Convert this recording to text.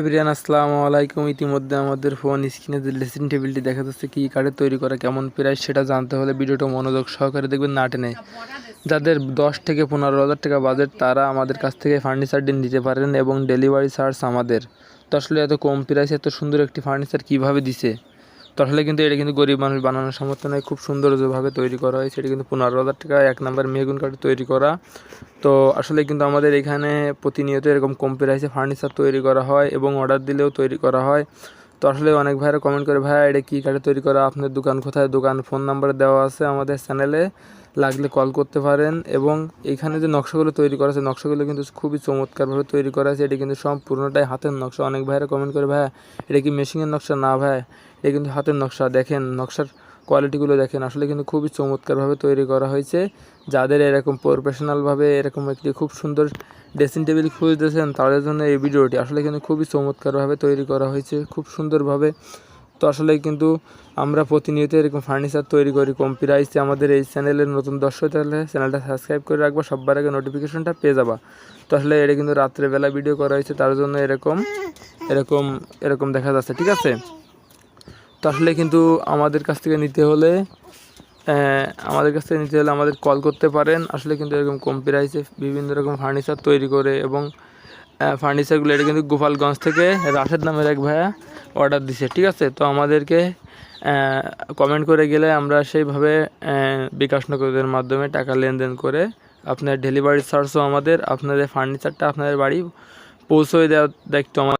Everyone, আসসালামু আলাইকুম। ইতিমধ্যে আমাদের ফোন স্ক্রিনে যে ড্রেসিং টেবিলটি দেখা যাচ্ছে, কী কার্ডের তৈরি করা, কেমন প্রাইস সেটা জানতে হলে ভিডিওটা মনোযোগ সহকারে দেখবেন, না টেনে। যাদের দশ থেকে পনেরো হাজার টাকা বাজেট তারা আমাদের কাছ থেকে ফার্নিচারটি নিতে পারেন এবং ডেলিভারি চার্জ আমাদের। তো আসলে এত কম প্রাইসে এত সুন্দর একটি ফার্নিচার কীভাবে দিছে? তো আসলে কিন্তু এটা কিন্তু গরিব মানুষ বানানোর সামর্থ্য নয়, খুব সুন্দরভাবে তৈরি করা হয়। সেটা কিন্তু পনেরো হাজার টাকা, এক নম্বর মেগুন কাঠ তৈরি করা। তো আসলে কিন্তু আমাদের এখানে প্রতিনিয়ত এরকম কম প্রাইসে ফার্নিচার তৈরি করা হয় এবং অর্ডার দিলেও তৈরি করা হয়। তো আসলে অনেক ভাইরা কমেন্ট করে ভাইয়া এটা কী কাঠে তৈরি করা? আপনার দোকান কোথায়? দোকান ফোন নাম্বার দেওয়া আছে আমাদের চ্যানেলে লাগলে কল করতে পারেন। এবং এখানে যে নকশাগুলো তৈরি করা আছে, নকশাগুলো কিন্তু খুবই চমৎকারভাবে তৈরি করা আছে। এটি কিন্তু সম্পূর্ণটাই হাতের নকশা। অনেক ভাইরা কমেন্ট করে ভাইয়া এটা কি মেশিনের নকশা? না, ভাই, এটা কিন্তু হাতের নকশা। দেখেন, নকশার কোয়ালিটিগুলো দেখেন। আসলে কিন্তু খুবই চমৎকারভাবে তৈরি করা হয়েছে। যাদের এরকম প্রফেশনালভাবে এরকম একটি খুব সুন্দর ড্রেসিং টেবিল খুঁজতেছেন, তাদের জন্য এই ভিডিওটি আসলে কিন্তু খুবই চমৎকারভাবে তৈরি করা হয়েছে, খুব সুন্দরভাবে। তো আসলে কিন্তু আমরা প্রতিনিয়ত এরকম ফার্নিচার তৈরি করি কম আমাদের এই চ্যানেলের নতুন দর্শক তাহলে চ্যানেলটা সাবস্ক্রাইব করে রাখবা সবার আগে নোটিফিকেশনটা পেয়ে যাবা। তো আসলে এটা কিন্তু রাত্রেবেলা ভিডিও করা হয়েছে, তার জন্য এরকম এরকম এরকম দেখা যাচ্ছে, ঠিক আছে? তো আসলে কিন্তু আমাদের কাছ থেকে নিতে হলে আমাদের কাছ থেকে নিতে হলে আমাদের কল করতে পারেন। আসলে কিন্তু এরকম কম প্রাইসে বিভিন্ন রকম ফার্নিচার তৈরি করে এবং ফার্নিচারগুলো এটা কিন্তু গোপালগঞ্জ থেকে রাশেদ নামের এক ভাইয়া অর্ডার দিছে, ঠিক আছে? তো আমাদেরকে কমেন্ট করে গেলে আমরা সেইভাবে বিকাশ নগদের মাধ্যমে টাকা লেনদেন করে আপনার ডেলিভারি চার্জও আমাদের, আপনাদের ফার্নিচারটা আপনাদের বাড়ি পৌঁছে দেওয়ার দায়িত্ব আমাদের।